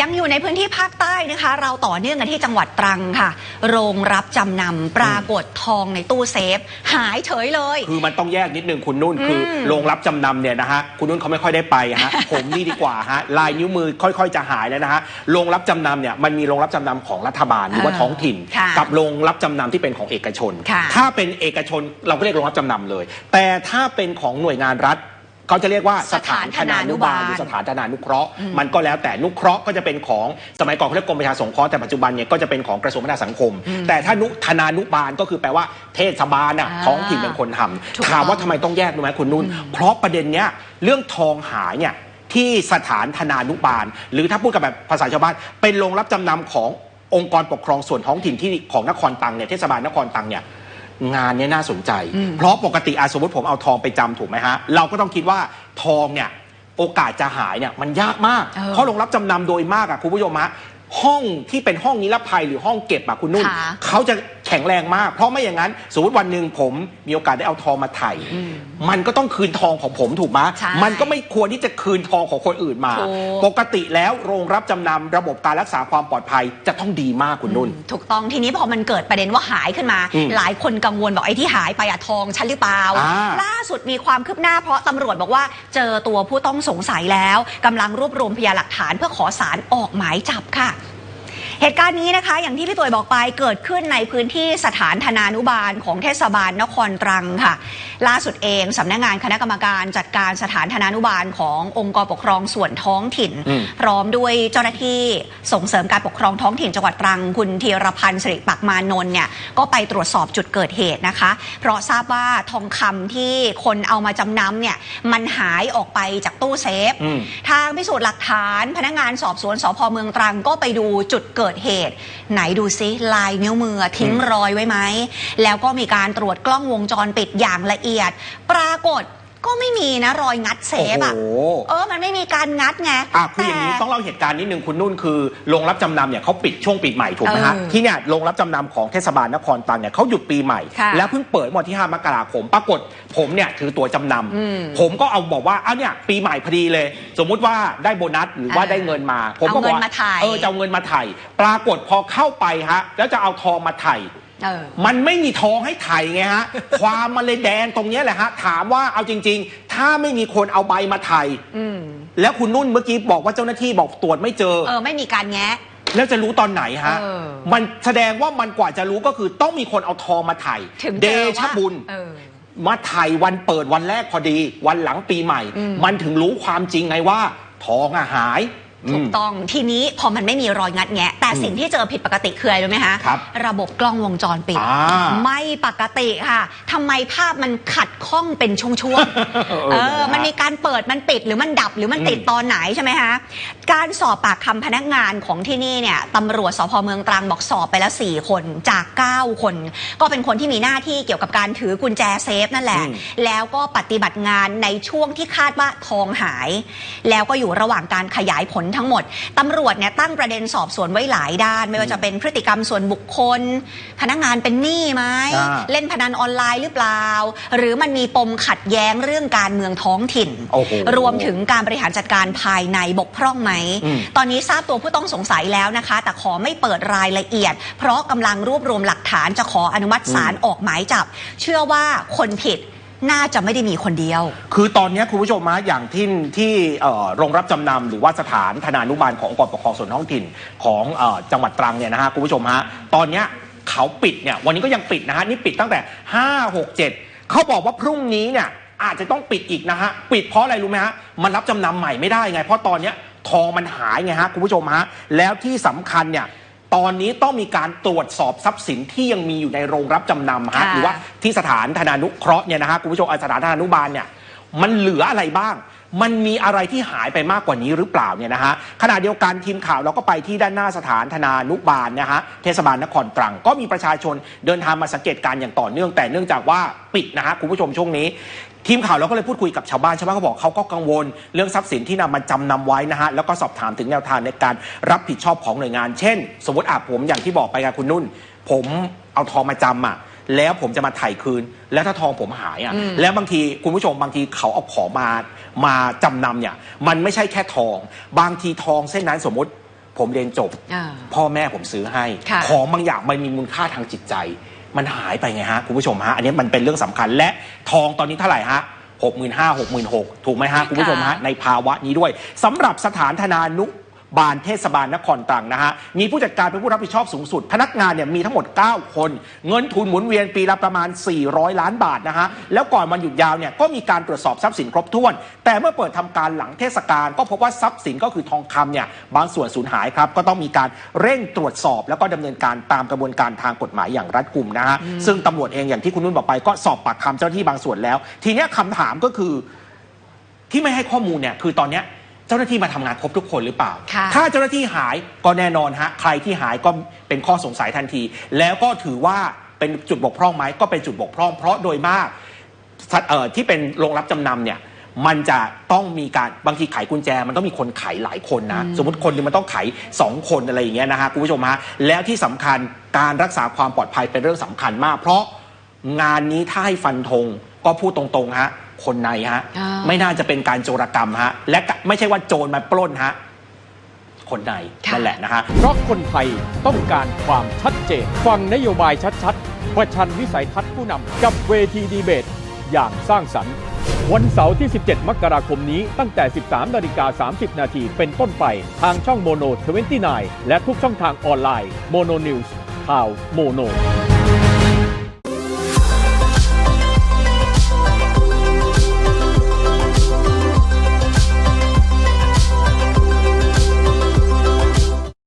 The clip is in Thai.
ยังอยู่ในพื้นที่ภาคใต้นะคะ เราต่อเนื่องกันที่จังหวัดตรังค่ะ โรงรับจำนำปรากฏทองในตู้เซฟ หายเฉยเลย คือมันต้องแยกนิดนึงคุณนุ่นอืมคือโรงรับจำนำเนี่ยนะฮะคุณนุ่นเขาไม่ค่อยได้ไปฮะ ผมนี่ดีกว่าฮะลายนิ้วมือค่อยๆ จะหายแล้วนะฮะโรงรับจำนำเนี่ยมันมีโรงรับจำนำของรัฐบาลหรือว่าเออท้องถิ่นค่ะกับโรงรับจำนำที่เป็นของเอกชนค่ะถ้าเป็นเอกชนเราก็เรียกโรงรับจำนำเลย แต่ถ้าเป็นของหน่วยงานรัฐ เขาจะเรียกว่าสถานธนานุบาลหรือสถานธนานุเคราะห์มันก็แล้วแต่นุเคราะห์ก็จะเป็นของสมัยก่อนเขาเรียกกรมประชาสงเคราะห์แต่ปัจจุบันเนี่ยก็จะเป็นของกระทรวงพัฒนาสังคม แต่ถ้านุธนานุบาลก็คือแปลว่าเทศบาลน่ะอ่าท้องถิ่นเป็นคนทำถูกถามว่าต้องทำไมต้องแยกรู้ไหมคุณนุ่น เพราะประเด็นเนี้ยเรื่องทองหายเนี่ยที่สถานธนานุบาล หรือถ้าพูดกับแบบภาษาชาวบ้านเป็นโรงรับจำนำขององค์กรปกครองส่วนท้องถิ่นที่ของนครตังเนี่ยเทศบาลนครตังเนี่ย งานเนี้ยน่าสนใจ เพราะปกติอาสมมติผมเอาทองไปจำถูกไหมฮะ เราก็ต้องคิดว่าทองเนี่ยโอกาสจะหายเนี่ยมันยากมาก เออเพราะโรงรับจำนำโดยมากอะคุณผู้ชมฮะห้องที่เป็นห้องนิรภัยหรือห้องเก็บอะคุณนุ่นค่ะ เขาจะ แข็งแรงมาก เพราะไม่อย่างนั้นสมมติวันหนึ่งผมมีโอกาสได้เอาทองมาไถ่มันก็ต้องคืนทองของผมถูกไหมใช่มันก็ไม่ควรที่จะคืนทองของคนอื่นมา ถูก ปกติแล้วโรงรับจำนำระบบการรักษาความปลอดภัยจะต้องดีมากคุณนุ่น ถูกต้องทีนี้พอมันเกิดประเด็นว่าหายขึ้นมา อืมหลายคนกังวลบอกไอ้ที่หายไปอะทองฉันหรือเปล่า อ่าล่าสุดมีความคืบหน้าเพราะตำรวจบอกว่าเจอตัวผู้ต้องสงสัยแล้วกำลังรวบรวมพยานหลักฐานเพื่อขอสารออกหมายจับค่ะ เหตุการณ์นี้นะคะอย่างที่พี่ตุ๋ยบอกไปเกิดขึ้นในพื้นที่สถานธนานุบาลของเทศบาลนครตรังค่ะ ล่าสุดเองสำนักงานคณะกรรมการจัดการสถานธนานุบาลขององค์กรปกครองส่วนท้องถิ่นอืมพร้อมด้วยเจ้าหน้าที่ส่งเสริมการปกครองท้องถิ่นจังหวัดตรังคุณธีรพันธ์สิริปักมานนท์เนี่ยก็ไปตรวจสอบจุดเกิดเหตุนะคะ เพราะทราบว่าทองคำที่คนเอามาจำนำเนี่ยมันหายออกไปจากตู้เซฟอืมทางพิสูจน์หลักฐานพนักงานสอบสวนสพเมืองตรังก็ไปดูจุดเกิดเหตุ ไหนดูซิลายนิ้วมือทิ้งรอยไว้ไหมแล้วก็มีการตรวจกล้องวงจรปิดอย่างละเอียดปรากฏก็ไม่มีนะรอยงัดเซฟอะโอ้โห เออ มันไม่มีการงัดไงอะคืออย่างนี้แต่ ต้องเล่าเหตุการณ์นิดนึงคุณนุ่นคือโรงรับจำนำเนี่ยเขาปิดช่วงปีใหม่ถูกไหมฮะเออที่เนี่ยโรงรับจำนำของเทศบาลนครตรังเนี่ยเขาหยุดปีใหม่ ค่ะแล้วเพิ่งเปิดเมื่อวันที่ 5 มกราคมปรากฏผมเนี่ยถือตัวจำนอืมำผมก็เอาบอกว่าเอาเนี่ยปีใหม่พอดีเลย สมมุติว่าได้โบนัสหรือว่าเออได้เงินมา ผมก็เอาบเงิอกนว่ามาถ่าย เออจะเอาเงินมาไถ่ปรากฏพอเข้าไปฮะแล้วจะเอาทองมาไถ่เออ มันไม่มีทองให้ไถ่ไงฮะ ความมันเลยแดงตรงเนี้ยแหละฮะ ถามว่าเอาจริง ๆ ถ้าไม่มีคนเอาใบมาไถ่อืมแล้วคุณนุ่นเมื่อกี้บอกว่าเจ้าหน้าที่บอกตรวจไม่เจอ เออ ไม่มีการแงะแล้วจะรู้ตอนไหนฮะเออมันแสดงว่ามันกว่าจะรู้ก็คือต้องมีคนเอาทองมาไถ่ถึงเดเจอชะว่าบุญเออมาไถ่วันเปิดวันแรกพอดี วันหลังปีใหม่อืมมันถึงรู้ความจริงไงว่า ทองอะหาย ถูกอืมต้องทีนี้พอมันไม่มีรอยงัดแงะ แต่อืมสิ่งที่เจอผิดปกติคืออะไรรู้ไหมคะครับระบบกล้องวงจรปิด อ่าไม่ปกติค่ะทำไมภาพมันขัดข้องเป็นช่วงๆเออเออ นะฮะ มันมีการเปิดมันปิดหรือมันดับหรือมันติดอืมตอนไหนใช่ไหมคะการสอบปากคำพนักงานของที่นี่เนี่ยตำรวจสพเมืองตรังบอกสอบไปแล้ว 4 คนจาก 9 คน ก็เป็นคนที่มีหน้าที่เกี่ยวกับการถือกุญแจเซฟนั่นแหละ อืม แล้วก็ปฏิบัติงานในช่วงที่คาดว่าทองหาย แล้วก็อยู่ระหว่างการขยายผลทั้งหมดตำรวจเนี่ยตั้งประเด็นสอบสวนไว้หลายด้าน ไม่ว่าจะเป็นพฤติกรรมส่วนบุคคล พนักงานเป็นหนี้ไหมอ่า เล่นพนันออนไลน์หรือเปล่า หรือมันมีปมขัดแย้งเรื่องการเมืองท้องถิ่น โอ้โหรวมถึงการบริหารจัดการภายในบกพร่องไหม อืม ตอนนี้ทราบตัวผู้ต้องสงสัยแล้วนะคะ แต่ขอไม่เปิดรายละเอียด เพราะกำลังรวบรวมหลักฐานจะขออนุมัติศาลออกหมายจับ เชื่อว่าคนผิด น่าจะไม่ได้มีคนเดียว คือตอนนี้คุณผู้ชมมาอย่างที่ที่เอ่อโรงรับจำนำหรือว่าสถานธนานุบาลขององค์กรปกครองส่วนท้องถิ่นของอจังหวัดตรังเนี่ยนะฮะคุณผู้ชมฮะตอนนี้เขาปิดเนี่ยวันนี้ก็ยังปิดนะฮะนี่ปิดตั้งแต่ 5 6 7 เขาบอกว่าพรุ่งนี้เนี่ยอาจจะต้องปิดอีกนะฮะปิดเพราะอะไรรู้ไหมฮะมันรับจำนำใหม่ไม่ได้ไง เพราะตอนนี้ทองมันหายไงฮะคุณผู้ชมฮะแล้วที่สำคัญเนี่ย ตอนนี้ต้องมีการตรวจสอบทรัพย์สินที่ยังมีอยู่ในโรงรับจำนำฮะค่ะ หรือว่าที่สถานธนานุเคราะห์เนี่ยนะฮะคุณผู้ชมอะสถานธนานุบาลเนี่ยมันเหลืออะไรบ้าง มันมีอะไรที่หายไปมากกว่านี้หรือเปล่าเนี่ยนะฮะขณะเดียวกันทีมข่าวเราก็ไปที่ด้านหน้าสถานธนานุบาลนะฮะเทศบาลนครตรัง ก็มีประชาชนเดินทางมาสังเกตการณ์อย่างต่อเนื่องแต่เนื่องจากว่าปิดนะฮะคุณผู้ชมช่วงนี้ ทีมข่าวเราก็เลยพูดคุยกับชาวบ้านชาวบ้านเขาบอกเขาก็กังวล เรื่องทรัพย์สินที่นำมาจำนำไว้นะฮะแล้วก็สอบถามถึงแนวทางในการรับผิดชอบของหน่วยงาน เช่น สมมติอาผมอย่างที่บอกไปกับคุณนุ่น ผมเอาทองมาจำอะแล้วผมจะมาไถ่คืน แล้วถ้าทองผมหายอะอืมแล้วบางทีคุณผู้ชมบางทีเขาเอาของมามาจำนำเนี่ยมันไม่ใช่แค่ทอง บางทีทองเส้นนั้นสมมติ ผมเรียนจบ อ่า พ่อแม่ผมซื้อให้ ค่ะ ของบางอย่างมันมีมูลค่าทางจิตใจ มันหายไปไงฮะ คุณผู้ชมฮะ อันนี้มันเป็นเรื่องสำคัญและทองตอนนี้เท่าไหร่ฮะหกหมื่นห้าหกหมื่นหกถูกไหมฮะ คุณผู้ชมฮะ ในภาวะนี้ด้วยสำหรับสถานธนานุ บาลเทศบาลนครตรังนะฮะ มีผู้จัดการเป็นผู้รับผิดชอบสูงสุด พนักงานเนี่ยมีทั้งหมด 9 คน เงินทุนหมุนเวียนปีละประมาณ 400 ล้านบาทนะฮะ แล้วก่อนวันหยุดยาวเนี่ยก็มีการตรวจสอบทรัพย์สินครบถ้วน แต่เมื่อเปิดทำการหลังเทศกาลก็พบว่าทรัพย์สินก็คือทองคำเนี่ยบางส่วนสูญหายครับ ก็ต้องมีการเร่งตรวจสอบ แล้วก็ดำเนินการตามกระบวนการทางกฎหมายอย่างรัดกุมนะฮะ ซึ่งตำรวจเองอย่างที่คุณนุ่นบอกไปก็สอบปากคำเจ้าหน้าที่บางส่วนแล้ว ทีนี้ยคำถามก็คือที่ไม่ให้ข้อมูลเนี่ยคือตอนเนี้ย เจ้าหน้าที่มาทำงานครบทุกคนหรือเปล่า ค่ะ ถ้าเจ้าหน้าที่หายก็แน่นอนฮะใครที่หายก็เป็นข้อสงสัยทันที แล้วก็ถือว่าเป็นจุดบกพร่องไหมก็เป็นจุดบกพร่อง เพราะโดยมากสัตว์เอ่อที่เป็นโรงรับจำนำเนี่ยมันจะต้องมีการบางทีไขกุญแจ มันต้องมีคนไขหลายคนนะ สมมติคนหนึงมันต้องไขสองคนอะไรอย่างเงี้ยนะฮะคุณผู้ชมฮะแล้วที่สำคัญการรักษาความปลอดภัยเป็นเรื่องสำคัญมาก เพราะงานนี้ถ้าให้ฟันธงก็พูดตรงๆฮะ คนในฮะ อ่า ไม่น่าจะเป็นการโจรกรรมฮะ และกะไม่ใช่ว่าโจรมาปล้นฮะ คนในค่ะนั่นแหละนะฮะ เพราะคนไทยต้องการความชัดเจน ฟังนโยบายชัดๆ ประชันวิสัยทัศน์ผู้นำกับเวทีดีเบต อย่างสร้างสรรค์ วันเสาร์ที่ 17 มกราคมนี้ตั้งแต่ 13นาฬิกา30 นาทีเป็นต้นไป ทางช่องโมโน 29 และทุกช่องทางออนไลน์โมโนนิวส์ข่าวโมโน